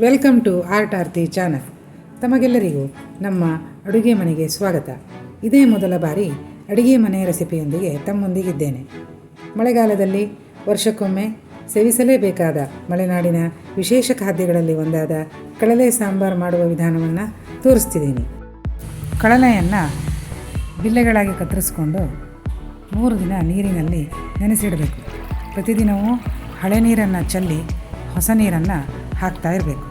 Welcome to art Aarti channel. ತಮಗೆಲ್ಲರಿಗೂ ನಮ್ಮ ಅಡುಗೆ ಮನೆಗೆ ಸ್ವಾಗತ. ಇದೇ ಮೊದಲ ಬಾರಿ ಅಡುಗೆ ಮನೆ ರೆಸಿಪಿಯೊಂದಿಗೆ ತಮ್ಮೊಂದಿಗಿದ್ದೇನೆ. ಮಳೆಗಾಲದಲ್ಲಿ ವರ್ಷಕ್ಕೊಮ್ಮೆ ಸೇವಿಸಲೇಬೇಕಾದ ಮಲೆನಾಡಿನ ವಿಶೇಷ ಖಾದ್ಯಗಳಲ್ಲಿ ಒಂದಾದ ಕಳಲೆ ಸಾಂಬಾರು ಮಾಡುವ ವಿಧಾನವನ್ನು ತೋರಿಸ್ತಿದ್ದೀನಿ. ಕಳಲೆಯನ್ನು ಬಿಲ್ಲೆಗಳಾಗಿ ಕತ್ತರಿಸ್ಕೊಂಡು ಮೂರು ದಿನ ನೀರಿನಲ್ಲಿ ನೆನೆಸಿಡಬೇಕು. ಪ್ರತಿದಿನವೂ ಹಳೆ ನೀರನ್ನು ಚೆಲ್ಲಿ ಹೊಸ ನೀರನ್ನು ಹಾಕ್ತಾ ಇರಬೇಕು.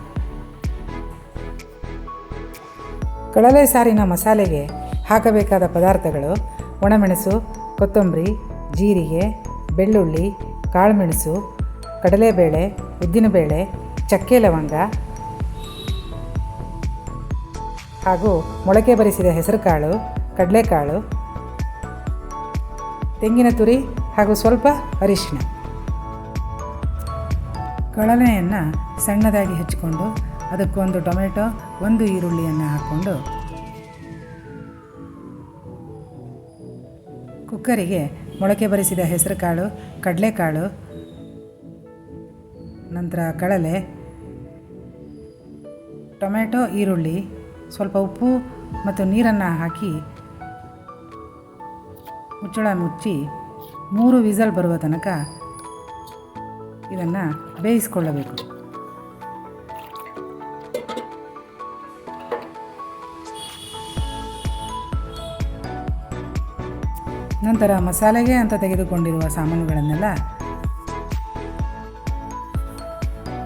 ಕಳಲೆ ಸಾರಿನ ಮಸಾಲೆಗೆ ಹಾಕಬೇಕಾದ ಪದಾರ್ಥಗಳು ಒಣಮೆಣಸು, ಕೊತ್ತಂಬರಿ, ಜೀರಿಗೆ, ಬೆಳ್ಳುಳ್ಳಿ, ಕಾಳುಮೆಣಸು, ಕಡಲೆಬೇಳೆ, ಉದ್ದಿನಬೇಳೆ, ಚಕ್ಕೆ ಲವಂಗ ಹಾಗೂ ಮೊಳಕೆ ಬರಿಸಿದ ಹೆಸರುಕಾಳು, ಕಡಲೆಕಾಳು, ತೆಂಗಿನ ತುರಿ ಹಾಗೂ ಸ್ವಲ್ಪ ಅರಿಶಿಣ. ಕಳಲೆಯನ್ನು ಸಣ್ಣದಾಗಿ ಹೆಚ್ಚಿಕೊಂಡು ಅದಕ್ಕೊಂದು ಟೊಮೆಟೊ, ಒಂದು ಈರುಳ್ಳಿಯನ್ನು ಹಾಕ್ಕೊಂಡು ಕುಕ್ಕರಿಗೆ ಮೊಳಕೆ ಬರಿಸಿದ ಹೆಸರುಕಾಳು, ಕಡಲೆಕಾಳು, ನಂತರ ಕಡಲೆ, ಟೊಮೆಟೊ, ಈರುಳ್ಳಿ, ಸ್ವಲ್ಪ ಉಪ್ಪು ಮತ್ತು ನೀರನ್ನು ಹಾಕಿ ಮುಚ್ಚಳ ಮುಚ್ಚಿ ಮೂರು ವಿಸಲ್ ಬರುವ ತನಕ ಇದನ್ನು ಬೇಯಿಸ್ಕೊಳ್ಳಬೇಕು. ನಂತರ ಮಸಾಲೆಗೆ ಅಂತ ತೆಗೆದುಕೊಂಡಿರುವ ಸಾಮಾನುಗಳನ್ನೆಲ್ಲ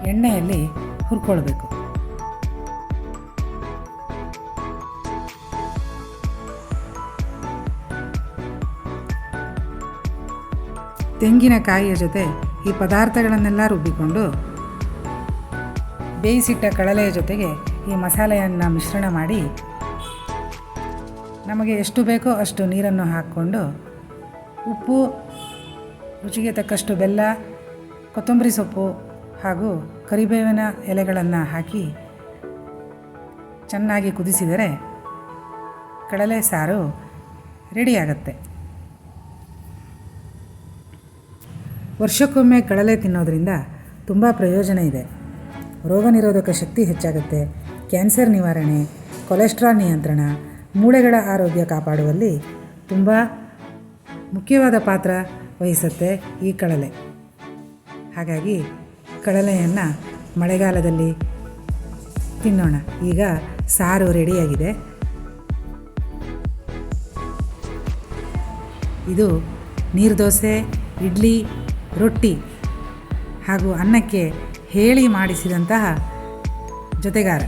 ಎಣ್ಣೆಯಲ್ಲಿ ಹುರ್ಕೊಳ್ಬೇಕು. ತೆಂಗಿನಕಾಯಿಯ ಜೊತೆ ಈ ಪದಾರ್ಥಗಳನ್ನೆಲ್ಲ ರುಬ್ಬಿಕೊಂಡು ಬೇಯಿಸಿಟ್ಟ ಕಡಲೆಯ ಜೊತೆಗೆ ಈ ಮಸಾಲೆಯನ್ನು ಮಿಶ್ರಣ ಮಾಡಿ ನಮಗೆ ಎಷ್ಟು ಬೇಕೋ ಅಷ್ಟು ನೀರನ್ನು ಹಾಕ್ಕೊಂಡು ಉಪ್ಪು, ರುಚಿಗೆ ತಕ್ಕಷ್ಟು ಬೆಲ್ಲ, ಕೊತ್ತಂಬರಿ ಸೊಪ್ಪು ಹಾಗೂ ಕರಿಬೇವಿನ ಎಲೆಗಳನ್ನು ಹಾಕಿ ಚೆನ್ನಾಗಿ ಕುದಿಸಿದರೆ ಕಡಲೆ ಸಾರು ರೆಡಿಯಾಗತ್ತೆ. ವರ್ಷಕ್ಕೊಮ್ಮೆ ಕಡಲೆ ತಿನ್ನೋದರಿಂದ ತುಂಬ ಪ್ರಯೋಜನ ಇದೆ. ರೋಗ ನಿರೋಧಕ ಶಕ್ತಿ ಹೆಚ್ಚಾಗುತ್ತೆ. ಕ್ಯಾನ್ಸರ್ ನಿವಾರಣೆ, ಕೊಲೆಸ್ಟ್ರಾಲ್ ನಿಯಂತ್ರಣ ಮೂಳೆಗಳ ಆರೋಗ್ಯ ಕಾಪಾಡುವಲ್ಲಿ ತುಂಬ ಮುಖ್ಯವಾದ ಪಾತ್ರ ವಹಿಸುತ್ತೆ ಈ ಕಡಲೆ ಹಾಗಾಗಿ ಕಡಲೆಯನ್ನು ಮಳೆಗಾಲದಲ್ಲಿ ತಿನ್ನೋಣ. ಈಗ ಸಾರು ರೆಡಿಯಾಗಿದೆ. ಇದು ನೀರು ದೋಸೆ ಇಡ್ಲಿ, ರೊಟ್ಟಿ ಹಾಗೂ ಅನ್ನಕ್ಕೆ ಹೇಳಿ ಮಾಡಿಸಿದಂತಹ ಜೊತೆಗಾರ.